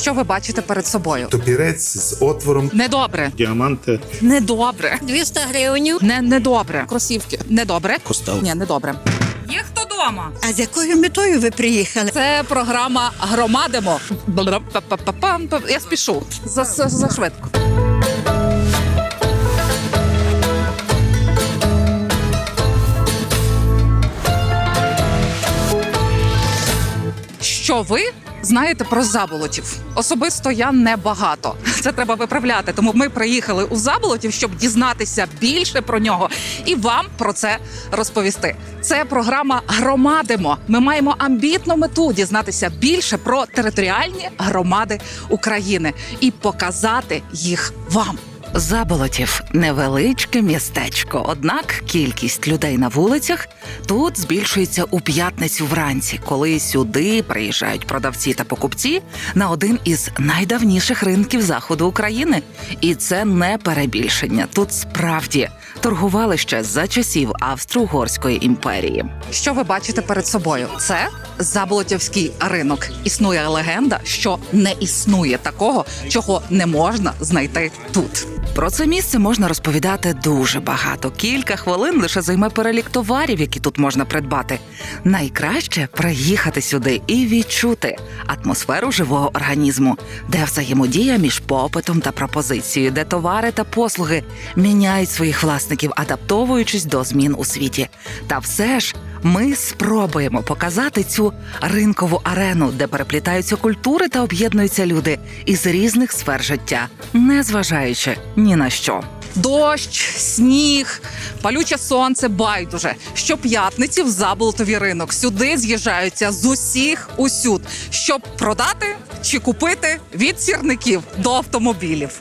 Що ви бачите перед собою? Топірець з отвором. Недобре. Діаманти. Недобре. 200 гривень. Не недобре. Кросівки. Недобре. Костел. Ні, недобре. Є хто дома? А з якою метою ви приїхали? Це програма Громадимо. Я спішу за, за, за швидко. Що ви знаєте про заболотів? Особисто я не багато. Це треба виправляти. Тому ми приїхали у заболотів, щоб дізнатися більше про нього і вам про це розповісти. Це програма Громадимо. Ми маємо амбітну мету дізнатися більше про територіальні громади України і показати їх вам. Заболотів невеличке містечко, однак кількість людей на вулицях тут збільшується у п'ятницю вранці, коли сюди приїжджають продавці та покупці на один із найдавніших ринків заходу України. І це не перебільшення. Тут справді торгували ще за часів Австро-Угорської імперії. Що ви бачите перед собою? Це Заболотівський ринок. Існує легенда, що не існує такого, чого не можна знайти тут. Про це місце можна розповідати дуже багато. Кілька хвилин лише займе перелік товарів, які тут можна придбати. Найкраще приїхати сюди і відчути атмосферу живого організму, де взаємодія між попитом та пропозицією, де товари та послуги міняють своїх власників, адаптовуючись до змін у світі. Та все ж. Ми спробуємо показати цю ринкову арену, де переплітаються культури та об'єднуються люди із різних сфер життя, не зважаючи ні на що. Дощ, сніг, палюче сонце, байдуже. Щоп'ятниці в Заболотові ринок сюди з'їжджаються з усіх усюд, щоб продати чи купити від сірників до автомобілів.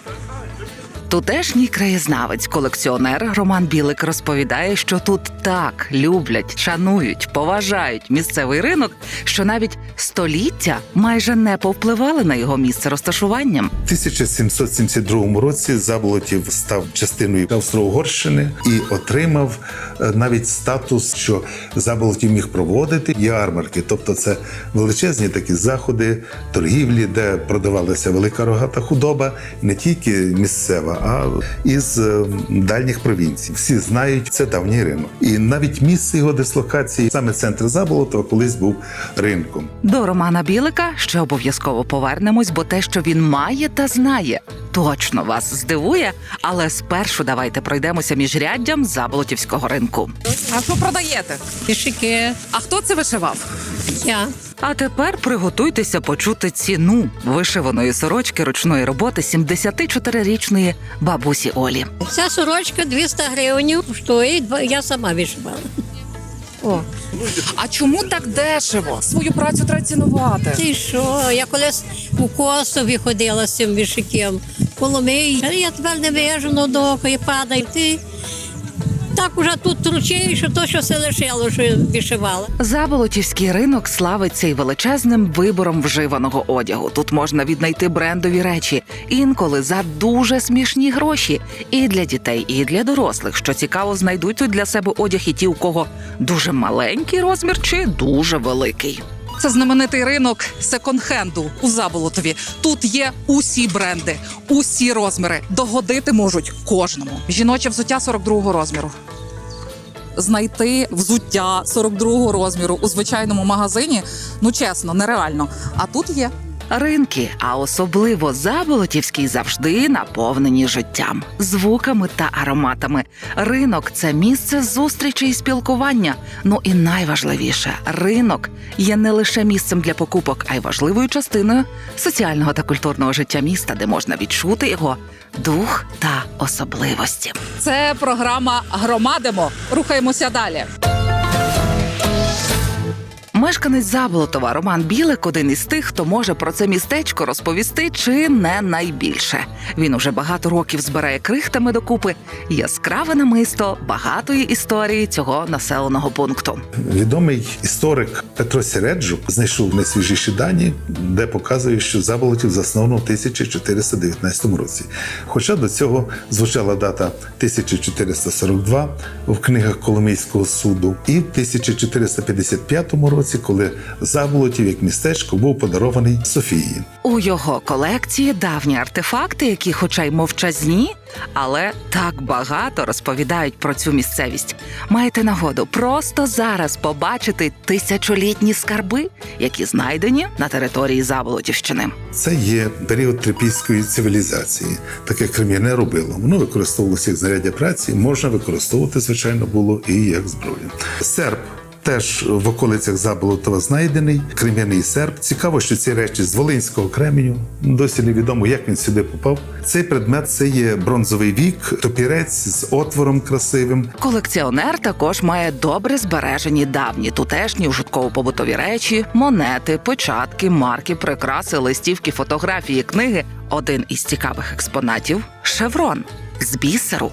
Тутешній краєзнавець, колекціонер Роман Білик розповідає, що тут так люблять, шанують, поважають місцевий ринок, що навіть століття майже не повпливали на його місце розташування. У 1772 році Заболотів став частиною Австро-Угорщини і отримав е, навіть статус, що Заболотів міг проводити ярмарки, тобто це величезні такі заходи, торгівлі, де продавалася велика рогата худоба, не тільки місцева, а із е, дальніх провінцій. Всі знають, це давній ринок. І навіть місце його дислокації, саме центр Заболотова, колись був ринком. До Романа Білика ще обов'язково повернемось, бо те, що він має та знає, точно вас здивує. Але спершу давайте пройдемося міжряддям Заболотівського ринку. А що продаєте? Пішики. А хто це вишивав? Я. А тепер приготуйтеся почути ціну вишиваної сорочки ручної роботи 74-річної бабусі Олі. Ця сорочка 200 гривень. Стоїть, я сама вишивала. О, А чому так дешево? Свою працю треба цінувати. ти що? Я колись у Косові ходила з цим вішиком, Коломий. Я тепер не вижу на доки і падаю. Ти так уже тут тручею, що то, що все лишило, що вишивала. Заболотівський ринок славиться й величезним вибором вживаного одягу. Тут можна віднайти брендові речі, інколи за дуже смішні гроші. І для дітей, і для дорослих. Що цікаво, знайдуть тут для себе одяг і ті, у кого дуже маленький розмір чи дуже великий. Це знаменитий ринок секонд-хенду у Заболотові. Тут є усі бренди, усі розміри. Догодити можуть кожному. Жіноче взуття 42-го розміру. Знайти взуття 42-го розміру у звичайному магазині, ну чесно, нереально. А тут є. Ринки, а особливо заболотівський, завжди наповнені життям, звуками та ароматами. Ринок це місце зустрічі і спілкування. Ну і найважливіше, ринок є не лише місцем для покупок, а й важливою частиною соціального та культурного життя міста, де можна відчути його дух та особливості. Це програма Громадимо. Рухаємося далі. Мешканець Заболотова Роман Білик один із тих, хто може про це містечко розповісти, чи не найбільше. Він уже багато років збирає крихтами докупи яскраве намисто багатої історії цього населеного пункту. Відомий історик Петро Сіреджук знайшов найсвіжіші дані, де показує, що Заболотів засновано в 1419 році. Хоча до цього звучала дата 1442 в книгах Коломийського суду, і в 1455 році році, коли Заболотів як містечко був подарований Софії. У його колекції давні артефакти, які, хоча й мовчазні, але так багато розповідають про цю місцевість. Маєте нагоду просто зараз побачити тисячолітні скарби, які знайдені на території Заболотівщини. Це є період трипільської цивілізації, таке крем'яне робило. Воно використовувалося як знаряддя праці, можна використовувати, звичайно, було і як зброю. Серп. Теж в околицях Заболотова знайдений крем'яний серп. Цікаво, що ці речі з Волинського кременю досі невідомо, як він сюди попав. Цей предмет це є бронзовий вік, топірець з отвором красивим. Колекціонер також має добре збережені давні тутешні ужитково-побутові речі, монети, печатки, марки, прикраси, листівки, фотографії, книги. Один із цікавих експонатів шеврон з бісеру.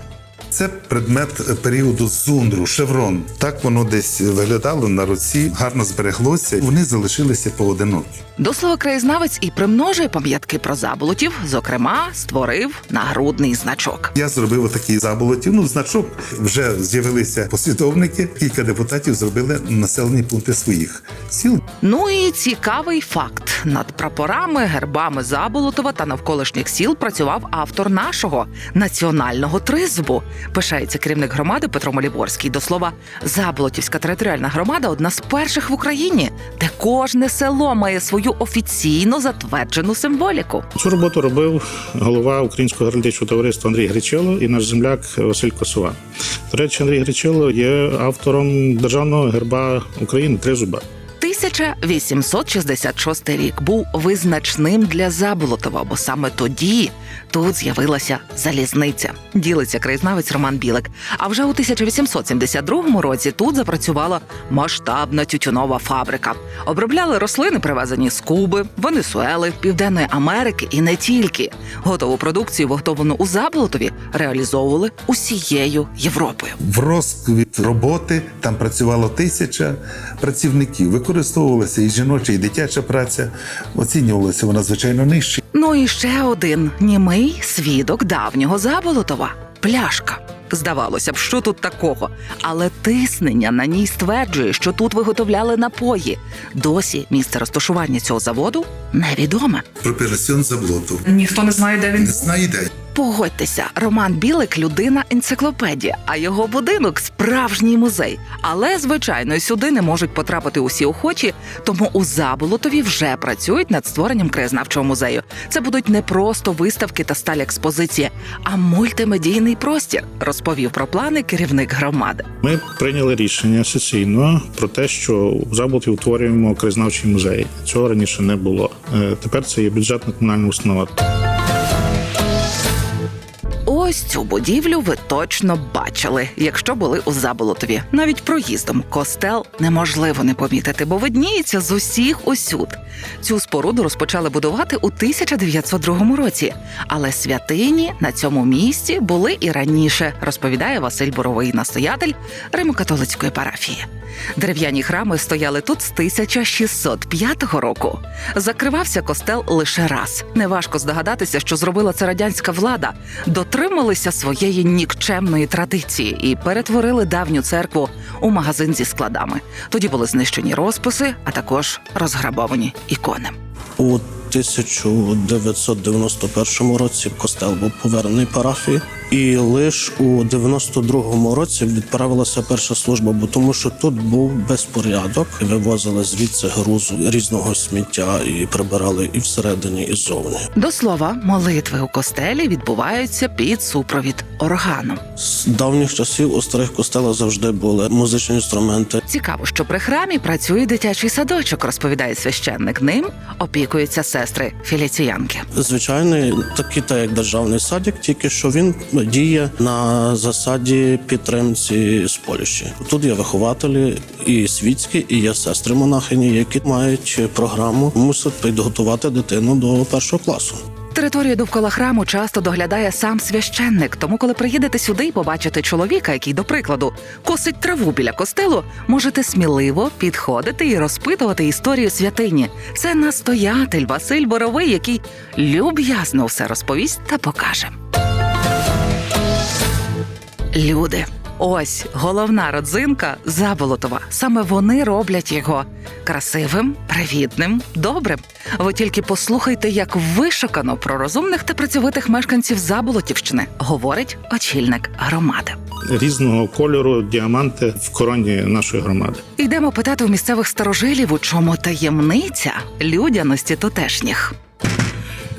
Це предмет періоду зундру, шеврон. Так воно десь виглядало на руці, гарно збереглося. Вони залишилися поодинокі. До слова, краєзнавець і примножує пам'ятки про заболотів. Зокрема, створив нагрудний значок. Я зробив отакий заболотів. Ну, значок вже з'явилися послідовники. Кілька депутатів зробили населені пункти своїх сіл. Ну і цікавий факт: над прапорами, гербами Заболотова та навколишніх сіл працював автор нашого національного тризубу. Пишається керівник громади Петро Моліборський. До слова, Заболотівська територіальна громада одна з перших в Україні, де кожне село має свою офіційно затверджену символіку. Цю роботу робив голова Українського геральдичного товариства Андрій Гречило і наш земляк Василь Косова. До речі, Андрій Гречило є автором державного герба України Тризуба. 1866 рік був визначним для Заболотова, бо саме тоді тут з'явилася залізниця. Ділиться краєзнавець Роман Білик. А вже у 1872 році тут запрацювала масштабна тютюнова фабрика. Обробляли рослини, привезені з Куби, Венесуели, Південної Америки і не тільки. Готову продукцію, виготовлену у Заболотові, реалізовували усією Європою. В розквіт роботи там працювало тисяча працівників. Використовувалася і жіноча, і дитяча праця. Оцінювалася вона звичайно нижче. Ну і ще один німий свідок давнього Заболотова пляшка. Здавалося б, що тут такого, але тиснення на ній стверджує, що тут виготовляли напої. Досі місце розташування цього заводу невідоме. Пропірасьон заблоту. Ніхто не знає, де Не він. знає де. Погодьтеся, Роман Білик людина енциклопедія, а його будинок справжній музей. Але звичайно, сюди не можуть потрапити усі охочі, тому у Заболотові вже працюють над створенням краєзнавчого музею. Це будуть не просто виставки та сталі експозиції, а мультимедійний простір, розповів про плани керівник громади. Ми прийняли рішення сесійно про те, що в Заболоті утворюємо краєзнавчий музей. Цього раніше не було. Е, Тепер це є бюджетна комунальна установа. Ось цю будівлю ви точно бачили, якщо були у Заболотові. Навіть проїздом костел неможливо не помітити, бо видніється з усіх усюд. Цю споруду розпочали будувати у 1902 році, але святині на цьому місці були і раніше, розповідає Василь Боровий, настоятель Римо-католицької парафії. Дерев'яні храми стояли тут з 1605 року. Закривався костел лише раз. Неважко здогадатися, що зробила це радянська влада. Дотрималися своєї нікчемної традиції і перетворили давню церкву у магазин зі складами. Тоді були знищені розписи, а також розграбовані ікони. У 1991 році костел був повернений парафії, і лише у 92-му році відправилася перша служба, бо тому що тут був безпорядок, вивозили звідси грузу різного сміття і прибирали і всередині, і ззовні. До слова, молитви у костелі відбуваються під супровід органу. З давніх часів у старих костелах завжди були музичні інструменти. Цікаво, що при храмі працює дитячий садочок, розповідає священник. Ним опікуються сестри філіціянки. Звичайний такий, так як державний садик, тільки що він діє на засаді підтримці з Польщі. Тут є вихователі і світські, і є сестри монахині, які мають програму, мусять підготувати дитину до першого класу. Територію довкола храму часто доглядає сам священник. Тому, коли приїдете сюди і побачите чоловіка, який, до прикладу, косить траву біля костелу, можете сміливо підходити і розпитувати історію святині. Це настоятель Василь Боровий, який люб'язно все розповість та покаже. Люди. Ось головна родзинка Заболотова. Саме вони роблять його красивим, привітним, добрим. Ви тільки послухайте, як вишукано про розумних та працьовитих мешканців Заболотівщини, говорить очільник громади. Різного кольору діаманти в короні нашої громади. Йдемо питати у місцевих старожилів, у чому таємниця людяності тутешніх.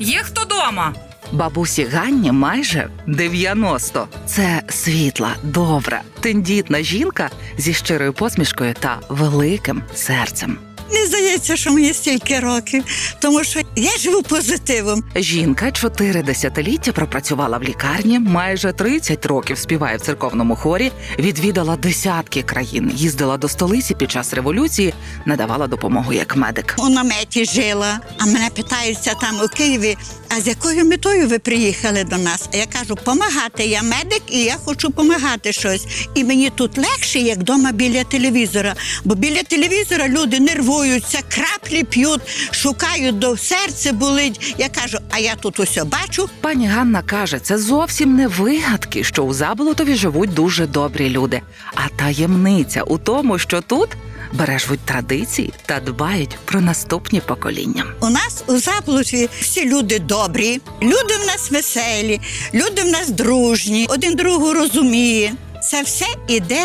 Є хто дома? Бабусі Ганні майже 90. Це світла, добра, тендітна жінка зі щирою посмішкою та великим серцем. Мені здається, що мені стільки років, тому що я живу позитивом. Жінка чотири десятиліття пропрацювала в лікарні, майже 30 років співає в церковному хорі, відвідала десятки країн, їздила до столиці під час революції, надавала допомогу як медик. У наметі жила, а мене питаються там у Києві. А з якою метою ви приїхали до нас? А я кажу, помагати. Я медик і я хочу помагати щось. І мені тут легше, як вдома біля телевізора. Бо біля телевізора люди нервуються, краплі п'ють, шукають до серця болить. Я кажу, а я тут усе бачу. Пані Ганна каже, це зовсім не вигадки, що у Заболотові живуть дуже добрі люди. А таємниця у тому, що тут бережуть традиції та дбають про наступні покоління. У нас у Заблуті всі люди добрі, люди в нас веселі, люди в нас дружні, один другого розуміє. Це все іде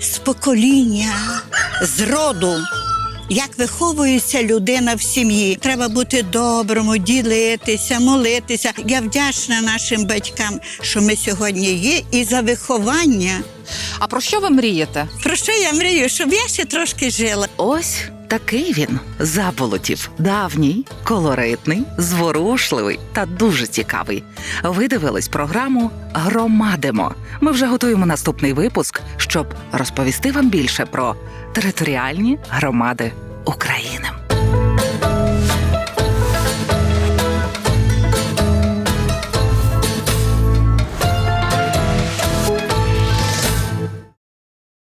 з покоління, з роду. Як виховується людина в сім'ї, треба бути доброму, ділитися, молитися. Я вдячна нашим батькам, що ми сьогодні є, і за виховання. А про що ви мрієте? Про що я мрію? Щоб я ще трошки жила. Ось такий він Заболотів. Давній, колоритний, зворушливий та дуже цікавий. Ви дивились програму Громадимо. Ми вже готуємо наступний випуск, щоб розповісти вам більше про територіальні громади України.